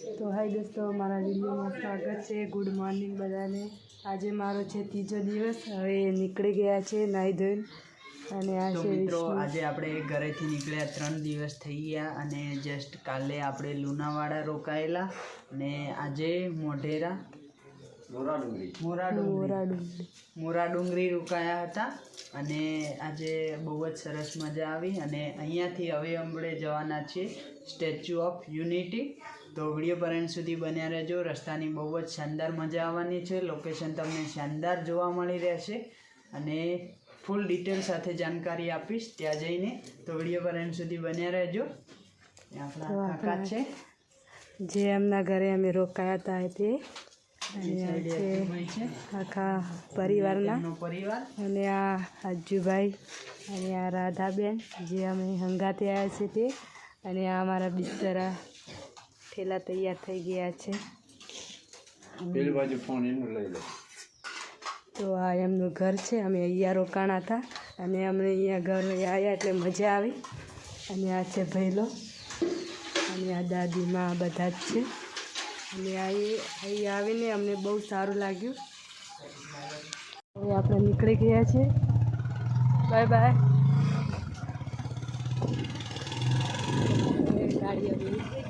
તો હાય દોસ્તો મારા વિડીયોમાં સ્વાગત છે. ગુડ મોર્નિંગ બધાને. આજે મારો છે ત્રીજો દિવસ. હવે નીકળી ગયા છે નાહી ધોઈને. અને આ તો મિત્રો આજે આપણે ઘરેથી નીકળ્યા ત્રણ દિવસ થઈ ગયા અને જસ્ટ કાલે આપણે લુણાવાડા રોકાયેલા અને આજે મોઢેરા મોરા ડુંગરી મોરા ડુંગરી રોકાયા હતા અને આજે બહુ જ સરસ મજા આવી અને અહીંયાથી હવે આપણે જવાના છીએ સ્ટેચ્યુ ઓફ યુનિટી. તો વીડિયો પર end સુધી બન્યા રહેજો. રસ્તાની બહુ જ શાનદાર મજા આવવાની છે. લોકેશન તમને શાનદાર જોવા મળી રહેશે. અને ફૂલ ડિટેલ સાથે જાણકારી આપીશ. ત્યાં જઈને તો વીડિયો પર end સુધી બન્યા રહેજો. આપણા કાકા છે. જે એમના ઘરે અમે રોકાયા હતા તે. છે આખા પરિવારના. પરિવાર. અને આ આજુભાઈ અને આ રાધાબેન જે અમે હંગાતે આવ્યા છે તે. અને આ અમારા બિસ્તરા ઠેલા તૈયાર થઈ ગયા છે. પેલી બાજુ ફોન એનું લઈ લો. તો આ એમનું ઘર છે અમે અહીંયા રોકાણા હતા. અને અમને અહીંયા ઘર આવ્યા એટલે મજા આવી. અને આ છે ભૈલો. અને આ દાદીમાં બધા જ છે. અને અહીં આવીને અમને બહુ સારું લાગ્યું. હવે આપણે નીકળી ગયા છીએ. Bye bye. ગાડી અરે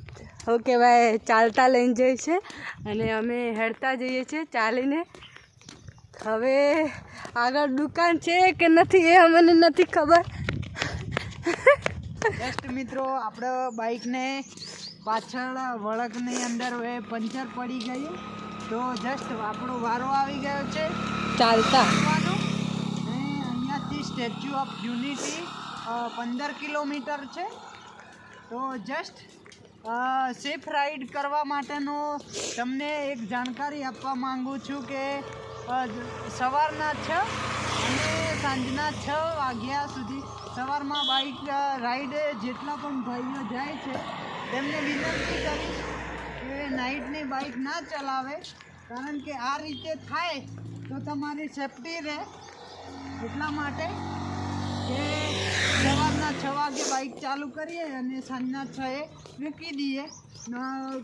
શું કહેવાય ચાલતા લઈને જાય છે અને અમે હેડતા જઈએ છીએ ચાલીને. હવે આગળ દુકાન છે કે નથી એ અમને નથી ખબર. બેસ્ટ મિત્રો આપણે બાઇકને પાછળ વળગની અંદર હવે પંચર પડી ગયું. તો જસ્ટ આપણો વારો આવી ગયો છે. ચાલતા. અહીંયાથી સ્ટેચ્યુ ઓફ યુનિટી પંદર કિલોમીટર છે. તો જસ્ટ સેફ રાઈડ કરવા માટેનો તમને એક જાણકારી આપવા માંગુ છું કે સવારના છ અને સાંજના છ વાગ્યા સુધી સવારમાં બાઇક રાઈડ જેટલા પણ ભાઈઓ જાય છે, તેમને વિનંતી કરીશ કે નાઇટની બાઇક ના ચલાવે. કારણ કે આ રીતે થાય તો તમારી સેફટી રહે એટલા માટે કે સવારના છ વાગે બાઇક ચાલુ કરીએ અને સાંજના છ એ મૂકી દઈએ.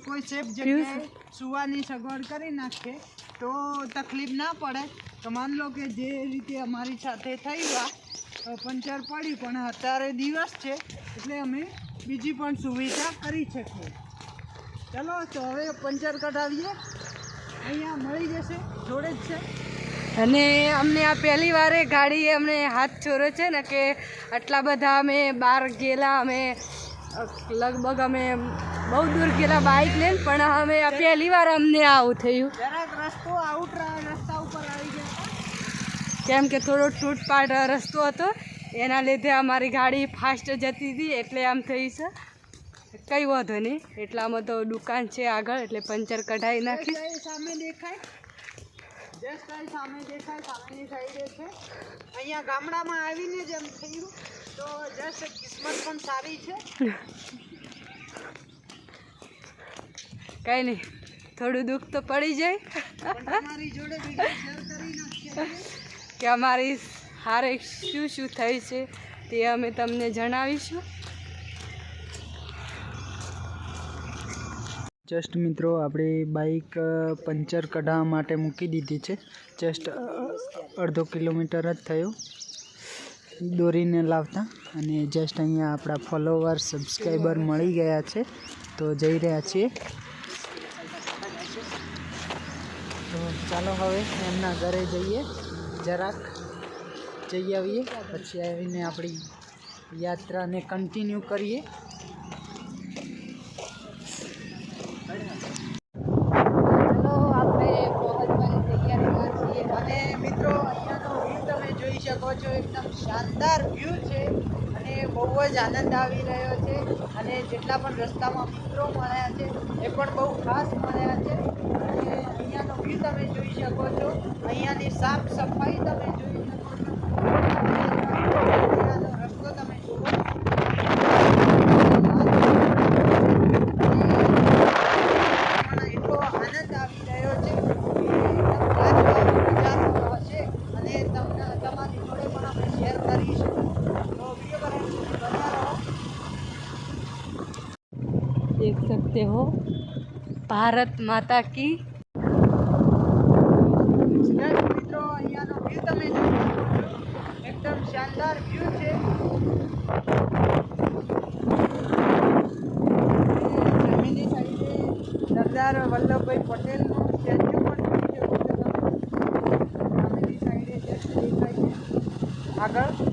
કોઈ સેફ જગ્યાએ સુવાની સગવડ કરી નાખીએ. તો તકલીફ ના પડે. તો માન લો કે જે રીતે અમારી સાથે થયું આ પંચર પડ્યું પણ અત્યારે દિવસ છે એટલે અમે બીજી પણ સુવિધા કરી શકીએ. ચલો તો હવે પંચર કઢાવીએ. અહીંયા મળી જશે જોડે જ છે. અને અમને આ પહેલી વારે ગાડીએ અમને હાથ છોર્યો છે ને કે આટલા બધા અમે બહાર ગયેલા અમે લગભગ અમે બહુ દૂર ગયેલા બાઇક લઈને પણ અમે આ પહેલી વાર અમને આવું થયું. રસ્તો આઉટ રસ્તા ઉપર આવી ગયા કેમ કે થોડો તૂટપાટ રસ્તો હતો એના લીધે અમારી ગાડી ફાસ્ટ જતી હતી એટલે આમ થઈ છે. કંઈ વાંધો નહીં એટલામાં તો દુકાન છે આગળ એટલે પંચર કઢાવી નાખીશ. સામે દેખાય? જસ્ટ સામે દેખાય સામેની સાઈડે છે. અહીંયા ગામડામાં આવીને જ એમ થયું તો જસ્ટ કિસ્મત પણ સારી છે. કંઈ નહીં થોડું દુઃખ તો પડી જાય. તમારી જોડે કે અમારી હારે શું શું થઈ છે તે અમે તમને જણાવીશું. જસ્ટ મિત્રો આપણે બાઈક પંચર કઢાવવા માટે મૂકી દીધી છે. જસ્ટ અડધો કિલોમીટર જ થયો. દોરીને લાવતા અને જસ્ટ અહીંયા આપણા ફોલોવર સબસ્ક્રાઈબર મળી ગયા છે. તો જઈ રહ્યા છીએ. તો ચાલો હવે એમના ઘરે જઈએ. જરાક જઈ આવીએ. પછી આવીને આપણી યાત્રાને કન્ટિન્યુ કરીએ ચલો આપણે પહોંચવાની તૈયારીમાં છીએ શાનદાર વ્યૂ છે અને બહુ જ આનંદ આવી રહ્યો છે. અને જેટલા પણ રસ્તામાં મિત્રો મળ્યા છે, એ પણ બહુ ખાસ મળ્યા છે. અને અહીંયાનો વ્યૂ તમે જોઈ શકો છો. અહીંયાની સાફ સફાઈ તમે જોઈ શકો છો અહીંયાનો રસ્તો તમે જુઓ પણ એટલો આનંદ આવી રહ્યો છે કે એકદમ યાદગાર નજારો હશે અને તમને તમારી જોડે પણ આપણે શેર કરીશું તો વીડિયો બન્યા રહો देख सकते हो भारत माता की જય મિત્રો અહીંયાનો વ્યૂ તમે જોઈ શકો છો એકદમ શાનદાર વ્યૂ છે અને જમીની સાઈડે સરદાર વલ્લભભાઈ પટેલનું સ્ટેચ્યુ પણ જોઈ શકો છો તમે જમીની સાઈડે જસ્ટ દેખાય છે આગળ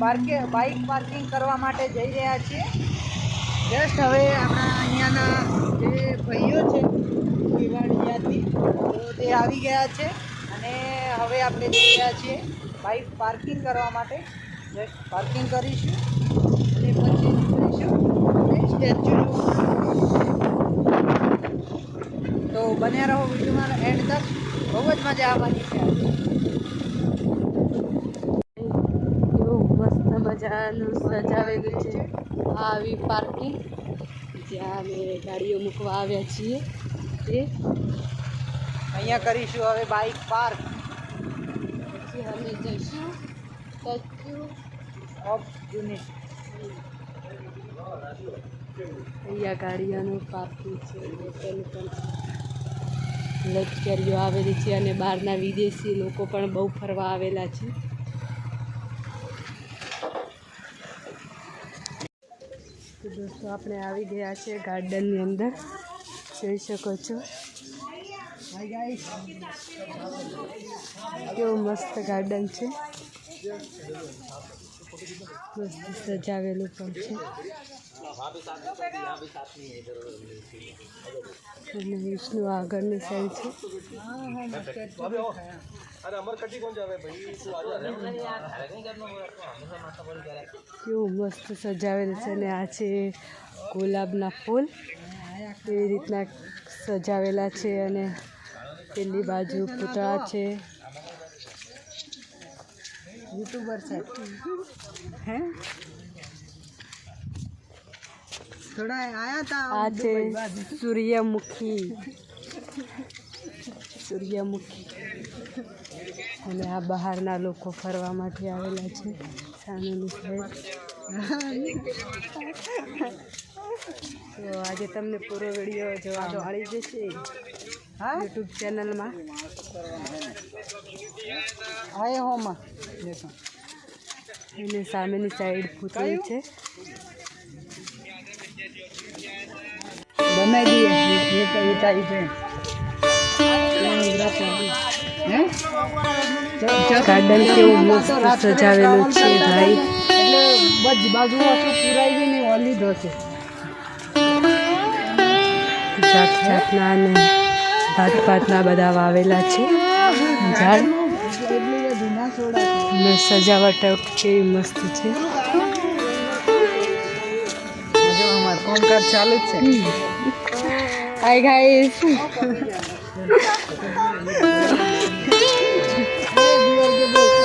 બાર્કે બાઇક પાર્કિંગ કરવા માટે જઈ રહ્યા છીએ. જસ્ટ હવે આપણા અહીંયાના જે ભાઈઓ છે દિવાળી યાદની તો તે આવી ગયા છે. અને હવે આપણે જઈ રહ્યા છીએ બાઇક પાર્કિંગ કરવા માટે. જસ્ટ પાર્કિંગ કરીશું. અને પછી નીકળીશું. સ્ટેચ્યુ તો બન્યા રહો વિડીયોમાં. એન્ડ તક. બહુ જ મજા આવવાની છે આજે એવું મસ્ત મજાનું સજાવેલું છે. આ આવી પાર્કિંગ જ્યાં અમે ગાડીઓ મૂકવા આવ્યા છીએ. તે અહીંયા કરીશું હવે બાઇક પાર્ક. પછી અમે જઈશું સ્ટેચ્યુ ઓફ યુનિટી. અહીંયા ગાડીઓનું પાર્કિંગ છે. પણ લશ્કરીઓ આવેલી છે અને બહારના વિદેશી લોકો પણ બહુ ફરવા આવેલા છે. દોસ્તો, આપણે આવી ગયા છે ગાર્ડનની અંદર. જોઈ શકો છો. કેવું મસ્ત ગાર્ડન છે. મસ્ત સજાવેલું પણ છે. અને વિષ્ણુ આગળની સાઈડ છે. કેવું મસ્ત સજાવેલ છે ને આ છે ગુલાબના ફૂલ. એવી રીતના સજાવેલા છે અને પેલી બાજુ પૂતળા છે. યુટ્યુબર છે. હે? થોડા આયા તા આ છે સૂર્યમુખી સૂર્યમુખી અને આ બહારના લોકો ફરવા માટે આવેલા છે. સામેની સાઈડ તો આજે તમને પૂરો વીડિયો જોવા મળી જશે. હા? યુટ્યુબ ચેનલમાં આયા હોમાં. એને સામેની સાઈડ પૂતળી છે. બનાવી દઈએ. ગાર્ડન કેવું મસ્ત સજાવેલું છે ભાઈ. બધી બાજુ પુરાઈ ગઈ ને ઓલી છે. જાત જાતના અને ભાત ભાતના બધા વાવેલા છે. ઝાડ. સજાવટ કેવી મસ્ત છે. જો અમાર કોમકાજ ચાલુ જ છે હાય ગાઈસ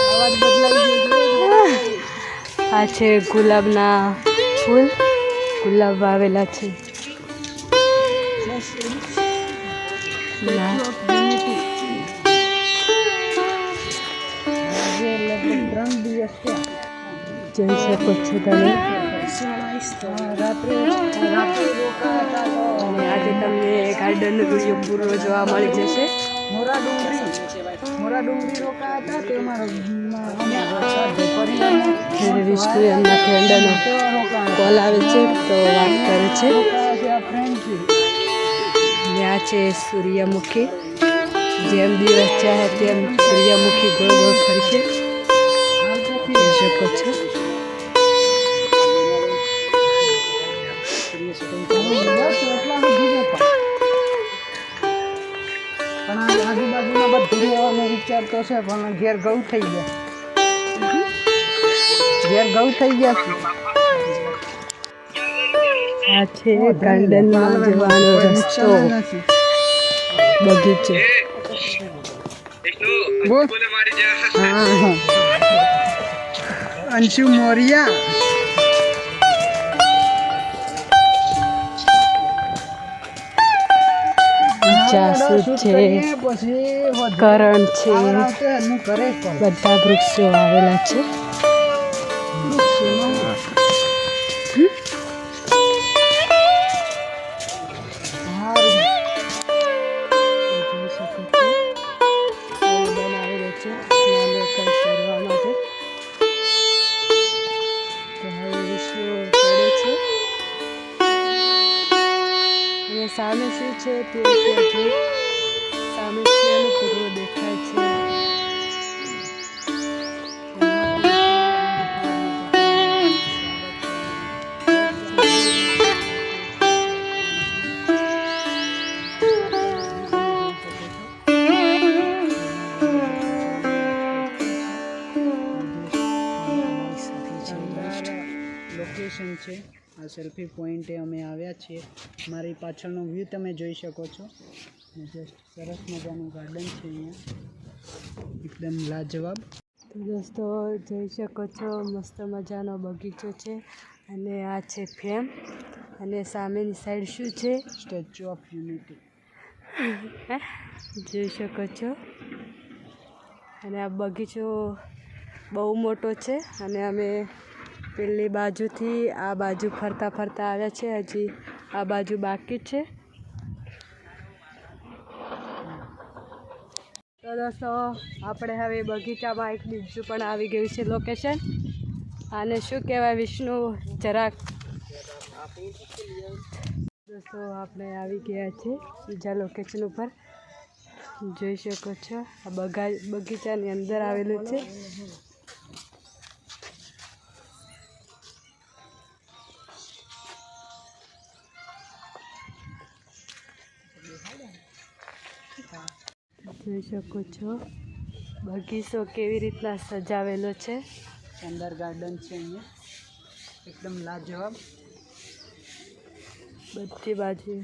અવાજ બદલાઈ ગયો આ છે ગુલાબના ફૂલ ગુલાબ વાવેલા છે ના આજે લગભગ ત્રણ દિવસ થયા જોઈ શકો છો તમે અને આજે તમને ગાર્ડનનો વીડિયો પૂરો જોવા મળી જશે. મોરા કોલ આવે છે, તો વાત કરે છે. ત્યાં છે છે સૂર્યમુખી. જેમ દિવસ ચાહે તેમ સૂર્યમુખી ગોળ ગોળ ફરશે શકો છો. તો છે પણ ઘેર ગૌ થઈ ગયા ઘેર ગૌ થઈ ગયા છે આ છે ગાર્ડનમાં જવાનો રસ્તો બગીચો બોલ હા હા અંશુ મોરિયા જાસૂદ છે? કરણ છે. બધા વૃક્ષો આવેલા છે. સામે શું છે તે ત્યાં જો સામે શિયાળો પૂર્વ દેખાય છે. લોકેશન છે. આ સેલ્ફી પોઈન્ટે અમે આવ્યા છીએ. મારી પાછળનો વ્યૂ તમે જોઈ શકો છો. જસ્ટ સરસ મજાનું ગાર્ડન છે અહીંયા. એકદમ લાજવાબ. તો દોસ્તો જોઈ શકો છો મસ્ત મજાનો બગીચો છે અને આ છે ફેમ અને સામેની સાઈડ શું છે? સ્ટેચ્યુ ઓફ યુનિટી જોઈ શકો છો. અને આ બગીચો બહુ મોટો છે અને અમે પેલી બાજુથી આ બાજુ ફરતા ફરતા આવ્યા છે. હજી આ બાજુ બાકી છે. તો દોસ્તો, આપણે હવે બગીચામાં એક બીજું પણ આવી ગયું છે લોકેશન આને શું કહેવાય વિષ્ણુ? જરાક. દોસ્તો, આપણે આવી ગયા છે બીજા લોકેશન ઉપર. જોઈ શકો છો, આ બગા, બગીચાની અંદર આવેલું છે. શકો છો. બગીચો કેવી રીતના સજાવેલો છે? અંદર ગાર્ડન છે અહીંયા. એકદમ લાજવાબ. બધી બાજુ